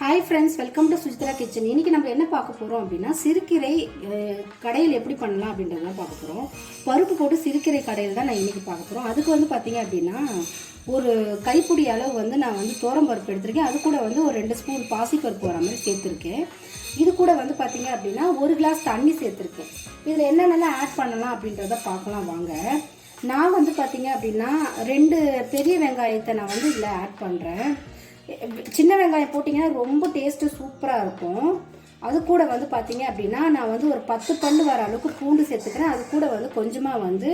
Hi friends welcome to Sujithra kitchen இன்னைக்கு நம்ம என்ன பார்க்க போகிறோம் அப்படின்னா சிறுக்கீரை கடையில் எப்படி பண்ணலாம் அப்படின்றத பார்க்க போகிறோம் பருப்பு போட்டு சிறுக்கீரை கடையில் தான் நான் இன்றைக்கி பார்க்க போகிறோம் அதுக்கு வந்து பார்த்திங்க அப்படின்னா ஒரு கைப்பிடி அளவு வந்து நான் வந்து தோரம் பருப்பு எடுத்திருக்கேன். அது கூட வந்து ஒரு ரெண்டு ஸ்பூன் பாசிப்பருப்பு வர மாதிரி சேர்த்துருக்கேன். இது கூட வந்து பார்த்தீங்க அப்படின்னா ஒரு கிளாஸ் தண்ணி சேர்த்துருக்கேன். இதில் என்னென்னலாம் ஆட் பண்ணலாம் அப்படின்றத பார்க்கலாம் வாங்க. நான் வந்து பார்த்திங்க அப்படின்னா ரெண்டு பெரிய வெங்காயத்தை நான் வந்து இதில் ஆட் பண்ணுறேன் சின்ன வெங்காயம் போட்டிங்கன்னா ரொம்ப டேஸ்ட்டு சூப்பராக இருக்கும். அது கூட வந்து பார்த்தீங்க அப்படின்னா நான் வந்து ஒரு பத்து பல்லு வர அளவுக்கு பூண்டு சேர்த்துக்கிறேன். அது கூட வந்து கொஞ்சமாக வந்து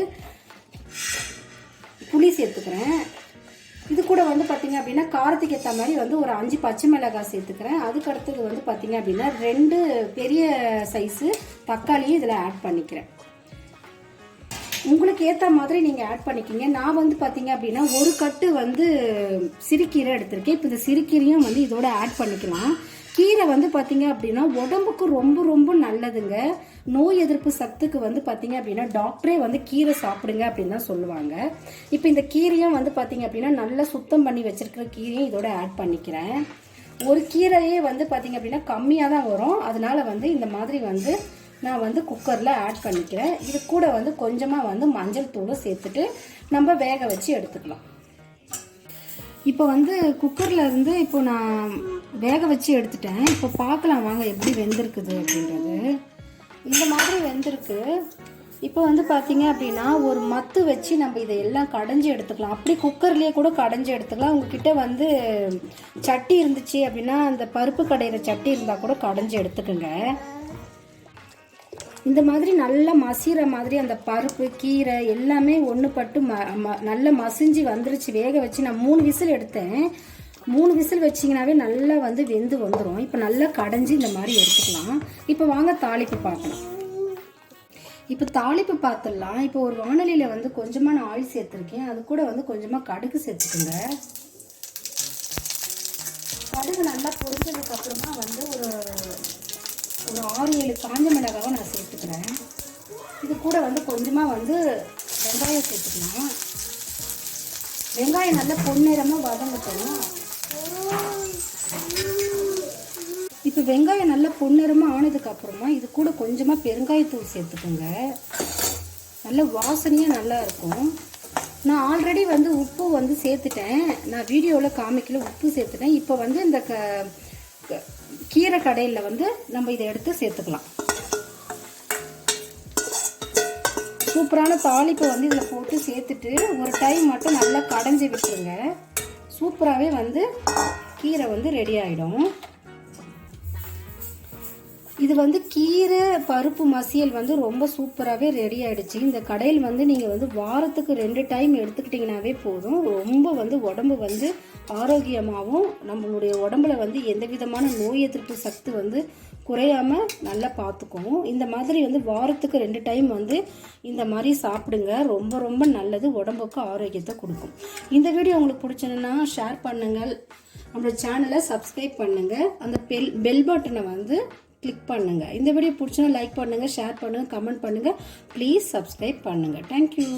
புளி சேர்த்துக்கிறேன். இது கூட வந்து பார்த்தீங்க அப்படின்னா காரத்துக்கு ஏற்ற மாதிரி வந்து ஒரு அஞ்சு பச்சை மிளகாய் சேர்த்துக்கிறேன். அதுக்கு அடுத்தது வந்து பார்த்தீங்க அப்படின்னா ரெண்டு பெரிய சைஸு தக்காளியும் இதில் ஆட் பண்ணிக்கிறேன். உங்களுக்கு ஏற்ற மாதிரி நீங்கள் ஆட் பண்ணிக்கிங்க. நான் வந்து பார்த்தீங்க அப்படின்னா ஒரு கட்டு வந்து சிறுக்கீரை எடுத்திருக்கேன். இப்போ இந்த சிறுகீரையும் வந்து இதோட ஆட் பண்ணிக்கலாம். கீரை வந்து பார்த்தீங்க அப்படின்னா உடம்புக்கு ரொம்ப ரொம்ப நல்லதுங்க. நோய் எதிர்ப்பு சத்துக்கு வந்து பார்த்தீங்க அப்படின்னா டாக்டரே வந்து கீரை சாப்பிடுங்க அப்படின்னு தான் சொல்லுவாங்க. இப்போ இந்த கீரையும் வந்து பார்த்தீங்க அப்படின்னா நல்லா சுத்தம் பண்ணி வச்சிருக்கிற கீரையும் இதோட ஆட் பண்ணிக்கிறேன். ஒரு கீரையே வந்து பார்த்தீங்க அப்படின்னா கம்மியாக தான் வரும். அதனால வந்து இந்த மாதிரி வந்து நான் வந்து குக்கரில் ஆட் பண்ணிக்கிறேன். இது கூட வந்து கொஞ்சமாக வந்து மஞ்சள் தூளும் சேர்த்துட்டு நம்ம வேக வச்சு எடுத்துக்கலாம். இப்போ வந்து குக்கரில் இருந்து இப்போ நான் வேக வச்சு எடுத்துட்டேன். இப்போ பார்க்கலாம் வாங்க எப்படி வெந்திருக்குது அப்படின்றது. இந்த மாதிரி வெந்திருக்கு. இப்போ வந்து பார்த்தீங்க அப்படின்னா ஒரு மத்து வச்சு நம்ம இதை எல்லாம் கடைஞ்சி எடுத்துக்கலாம். அப்படி குக்கர்லேயே கூட கடைஞ்சி எடுத்துக்கலாம். உங்ககிட்ட வந்து சட்டி இருந்துச்சு அப்படின்னா அந்த பருப்பு கடையிற சட்டி இருந்தால் கூட கடைஞ்சி எடுத்துக்கோங்க. இந்த மாதிரி நல்லா மசிகிற மாதிரி அந்த பருப்பு கீரை எல்லாமே ஒன்று பட்டு ம ம- நல்லா மசிஞ்சு வந்துருச்சு. வேக வச்சு நான் மூணு விசில் எடுத்தேன். மூணு விசில் வச்சிங்கனாவே நல்லா வந்து வெந்து வந்துடும் இப்போ நல்லா கடைஞ்சி இந்த மாதிரி எடுத்துக்கலாம். இப்போ வாங்க தாளிப்பு பார்க்கலாம். இப்போ தாளிப்பு பார்த்துடலாம். இப்போ ஒரு வானலியில் வந்து கொஞ்சமாக நான் ஆயில் சேர்த்துருக்கேன். அது கூட வந்து கொஞ்சமாக கடுகு சேர்த்துக்குங்க. கடுகு நல்லா பொரிஞ்சதுக்கப்புறமா வந்து ஒரு ஆறு ஏழு காஞ்ச மிளகாவை நான் சேர்த்துக்கிறேன். இது கூட வந்து கொஞ்சமாக வந்து வெங்காயம் சேர்த்துக்கலாம். வெங்காயம் நல்லா பொன்னிறமாக வதங்கட்டும். இப்போ வெங்காயம் நல்லா பொன்னிறமாக ஆனதுக்கப்புறமா இது கூட கொஞ்சமாக பெருங்காயத்தூள் சேர்த்துக்கோங்க. நல்ல வாசனையாக நல்லா இருக்கும். நான் ஆல்ரெடி வந்து உப்பு வந்து சேர்த்துட்டேன். நான் வீடியோவில் காமிக்கல உப்பு சேர்த்துட்டேன். இப்போ வந்து இந்த க- கீரை கடையில் வந்து நம்ம இதை எடுத்து சேர்த்துக்கலாம். சூப்பரான தாளிப்பை வந்து இதில் போட்டு சேர்த்துட்டு ஒரு டைம் மட்டும் நல்லா கடைஞ்சி விட்டுருங்க. சூப்பராகவே வந்து கீரை வந்து ரெடி ஆகிடும் இது வந்து கீரை பருப்பு மசியல் வந்து ரொம்ப சூப்பராகவே ரெடி ஆகிடுச்சு இந்த கடையில் வந்து நீங்கள் வந்து வாரத்துக்கு ரெண்டு டைம் எடுத்துக்கிட்டிங்கனாவே போதும். ரொம்ப வந்து உடம்பு வந்து ஆரோக்கியமாகவும் நம்மளுடைய உடம்புல வந்து எந்த விதமான நோய் எதிர்ப்பு சக்தி வந்து குறையாம நல்லா பார்த்துக்கும் இந்த மாதிரி வந்து வாரத்துக்கு ரெண்டு டைம் வந்து இந்த மாதிரி சாப்பிடுங்க. ரொம்ப ரொம்ப நல்லது. உடம்புக்கு ஆரோக்கியத்தை கொடுக்கும். இந்த வீடியோ உங்களுக்கு பிடிச்சதுன்னா ஷேர் பண்ணுங்கள். நம்மளோட சேனலை சப்ஸ்கிரைப் பண்ணுங்கள் அந்த பெல் பெல் பட்டனை வந்து கிளிக் பண்ணுங்கள் இந்த வீடியோ பிடிச்சா லைக் பண்ணுங்கள் ஷேர் பண்ணுங்கள் கமெண்ட் பண்ணுங்கள் ப்ளீஸ் சப்ஸ்கிரைப் பண்ணுங்கள் தேங்க்யூ